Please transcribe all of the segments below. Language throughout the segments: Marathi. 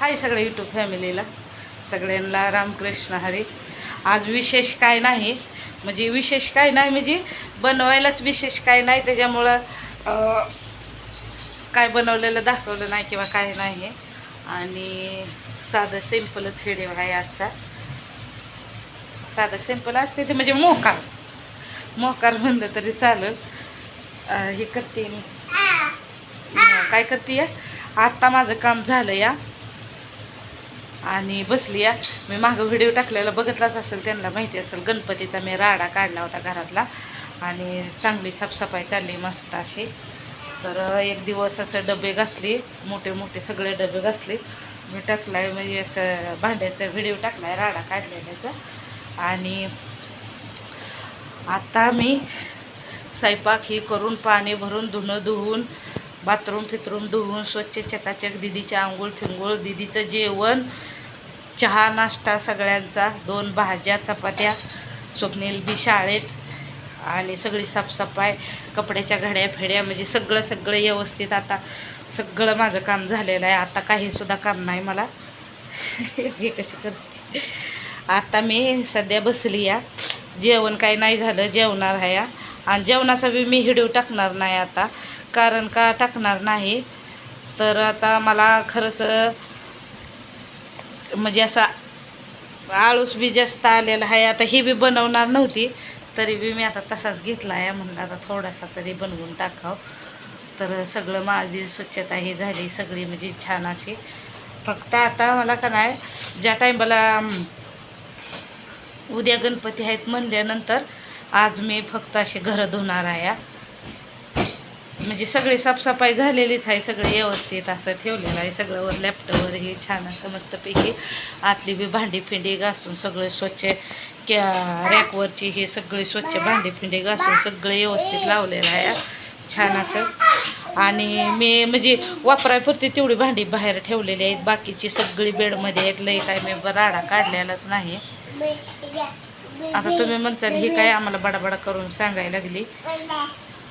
हाय सगळ्या यूट्यूब फॅमिलीला सगळ्यांना रामकृष्ण हरी. आज विशेष काय नाही म्हणजे विशेष काय नाही म्हणजे बनवायलाच विशेष काय नाही त्याच्यामुळं काय बनवलेलं दाखवलं नाही किंवा काय नाही. आणि साधं सिम्पलच व्हिडिओ आहे आजचा. साधं सिंपल असते ते म्हणजे मोकार. मोकार म्हणलं तरी चालेल. हे करते मी. काय करते आत्ता माझं काम झालं या. आणि बसली या मी मागं व्हिडिओ टाकलेला बघितलाच असेल त्यांना माहिती असेल गणपतीचा मी राडा काढला होता घरातला. आणि चांगली साफसफाई चालली मस्त अशी. तर एक दिवस असं डबे घासले मोठे मोठे सगळे डबे घासले. मी टाकलाय म्हणजे असं भांड्याचा व्हिडिओ टाकलाय राडा काढलेल्याचा आणि आता मी स्वयंपाक ही करून पाणी भरून धुणं धुवून बाथरूम फिथरूम धुवून स्वच्छ चकाचक दिदीच्या आंघोळ फिंगोळ दिदीचं जेवण चहा नाश्ता सगळ्यांचा दोन भाज्या चपात्या स्वप्नील बी शाळेत आणि सगळी साफसफाई कपड्याच्या घड्या फेड्या म्हणजे सगळं सगळं व्यवस्थित आता सगळं माझं काम झालेलं आहे. आता काही सुद्धा काम नाही मला. हे कसे करते? आता मी सध्या बसली या जेवण काही नाही झालं जेवणार आहे. या आणि जेवणाचा बी मी हिडिओ टाकणार नाही आता. कारण का टाकणार नाही. तर आता मला खरंच म्हणजे असा आळूस बी जास्त आलेला आहे. आता ही बी बनवणार नव्हती तरी बी मी आता तसाच घेतला आहे. म्हणलं आता थोडासा तरी बनवून टाकावं. तर सगळं माझी स्वच्छता ही झाली. सगळी म्हणजे छान अशी. फक्त आता मला का नाही ज्या टाईमाला उद्या गणपती आहेत म्हणल्यानंतर आज मी फक्त असे घरं धुणार आहे. म्हणजे सगळी साफसफाई झालेलीच आहे सगळं व्यवस्थित असं ठेवलेलं आहे सगळं वर लॅपटॉपवर हे छान असं मस्तपैकी आतली बी भांडी फिंडी घासून सगळे स्वच्छ क्या रॅकवरची हे सगळे स्वच्छ भांडी फिंडी घासून सगळं व्यवस्थित लावलेलं आहे. छान असं. आणि मी म्हणजे वापरायपुरती तेवढी भांडी बाहेर ठेवलेली आहेत बाकीची सगळी बेडमध्ये आहेत लई काय मी राडा काढलेलाच नाही. आता तुम्ही म्हणताल हे काय आम्हाला बडाबडा करून सांगायला लागली.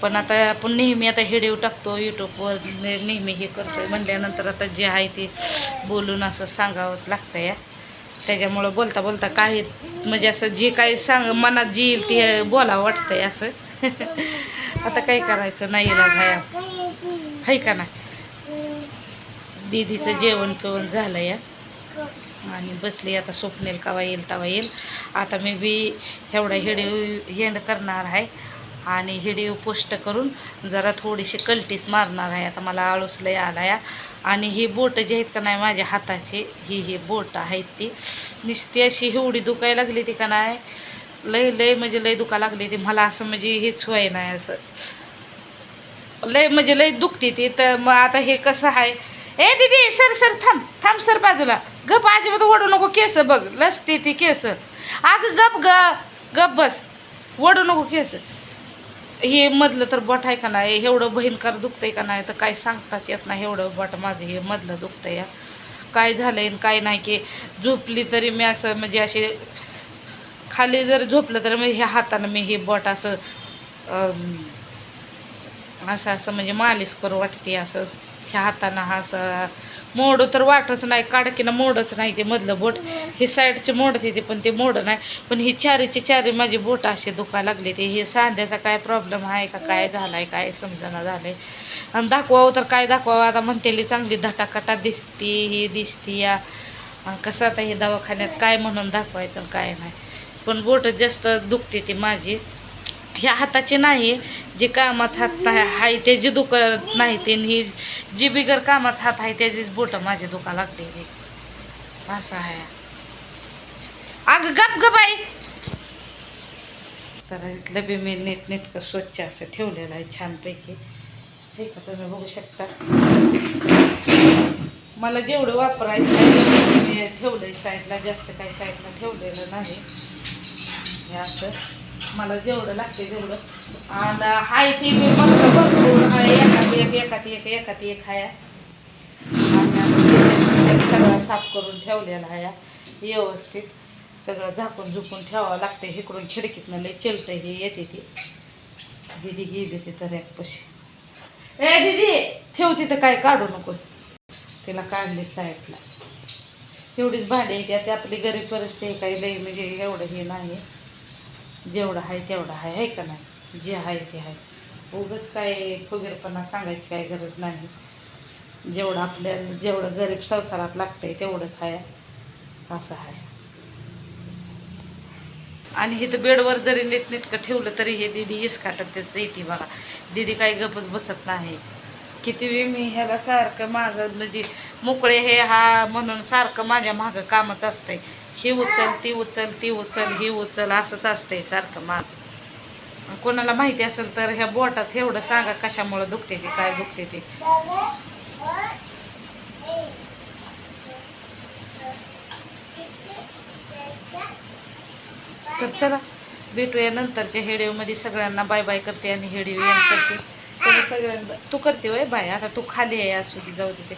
पण आता आपण नेहमी आता हिडिओ टाकतो यूट्यूबवर नेहमी हे करतोय. म्हणल्यानंतर आता जे आहे ते बोलून असं सांगावंच लागतं या. त्याच्यामुळं बोलता बोलता काही म्हणजे असं जे काही सांग मनात जे येईल ते बोलावं वाटतंय असं. आता काही करायचं नाही लागाया आहे का नाही? दीदीचं जेवण पिवण झालं या. आणि बसली आता स्वप्नेल कावा येईल तवा येईल. आता मी बी एवढा हिडिओ हेंड करणार आहे. आणि हिडिओ पोस्ट करून जरा थोडीशी कल्टीस मारणार आहे. आता मला आळूस लय आला या आणि ही बोटं जी आहेत का नाही माझ्या हाताची ही ही बोट आहेत ती. नुसती अशी एवढी दुखायला लागली ती का नाही? लय लय म्हणजे लय दुखा लागली ती. मला असं म्हणजे हेच व्हाय नाही असं. लय म्हणजे लय दुखते ती. तर मग आता हे कसं आहे? ए दीदी सर सर थांब थांब सर बाजूला. गप आजीबात ओढू नको केस बघ. लसते ती केस. अगं गप ग. गप बस. ओढू नको केस. हे मधलं तर बट आहे का नाही? एवढं भयंकर दुखतंय का नाही? तर काय सांगताच येत नाही एवढं बट माझं हे मधलं दुखतंय या. काय झालंय आणि काय नाही की झोपली तरी मी असं म्हणजे असे खाली जर झोपलं तर मी ह्या हातानं मी हे बट असं असं असं म्हणजे मालिश करू वाटते असं. ह्या हातानं हा असं मोड तर वाटच नाही काडकीनं मोडच नाही ते मधलं बोट. हे साईडचे मोडते ते पण ते मोड नाही. पण ही चारीचे चारी माझी बोट असे दुखा लागले ते. हे सांध्याचा काय प्रॉब्लेम आहे का काय झालाय काय समजना झालंय? आणि दाखवावं तर काय दाखवावं? आता म्हणतेली चांगली धटाकटा दिसती ही दिसती या. आणि कसं आता हे दवाखान्यात काय म्हणून दाखवायचं आणि काय नाही. पण बोट जास्त दुखते ती माझी. ह्या हाताचे नाही जे कामाच हात नाही आहे ते जे दुखत नाही ते ही जी बिगर कामाच हात आहे त्याचीच बोटं माझे दुखा लागते असं आहे. अगं गप ग बाई. तर इथलं बी मी नीट नेटकं स्वच्छ असं ठेवलेलं आहे छानपैकी. हे का तुम्ही बघू शकता? मला जेवढं वापरायचं आहे तेवढं मी ठेवलंय. साईडला जास्त काही साईडला ठेवलेलं नाही. हे असं. मला जेवढं लागते तेवढं. आणि हाय ती मी मस्त भरपूर आहे. एखादी एक एखादी एक एखादी एक हाया. आणि सगळा सगळं साफ करून ठेवलेला आहे व्यवस्थित सगळं झाकून झुकून ठेवावं लागतं इकडून खिडकीतनं लय चलतं हे येते ती. दिदी गेली तिथं रॅकपाशी ए दिदी ठेव तिथं काय काढू नकोस. तिला काढली साईडला एवढीच भांडी आहे ते आपली गरीब परिस्थिती काही लई म्हणजे एवढं हे नाही जेवढं आहे तेवढं आहे आहे का नाही? जे आहे ते आहे. उगच काय फुगीरपणा सांगायची काही गरज नाही. जेवढं आपल्याला जेवढं गरीब संसारात लागतंय तेवढंच आहे. असं आहे. आणि हे तर बेडवर जरी नीटनेटकं ठेवलं तरी हे दिदी इसकाटत त्याचं येते बघा. दिदी काही गपच बसत नाही. किती वेळ मी ह्याला सारखं मागं म्हणजे मोकळे हे हा म्हणून सारखं माझ्या मागं कामच असतंय. ही उचल ती उचल ती उचल ही उचल असंच असतंय सारखं माझं. कोणाला माहिती असेल तर ह्या बोटात एवढं सांगा कशामुळं दुखते ते काय दुखते ते. तर चला भेटूया नंतरच्या हेडिओमध्ये. सगळ्यांना बाय बाय करते आणि हेडिओ करते. सगळ्यांना तू करते वय बाय आता तू खाली आहे असू दे जाऊ दे ते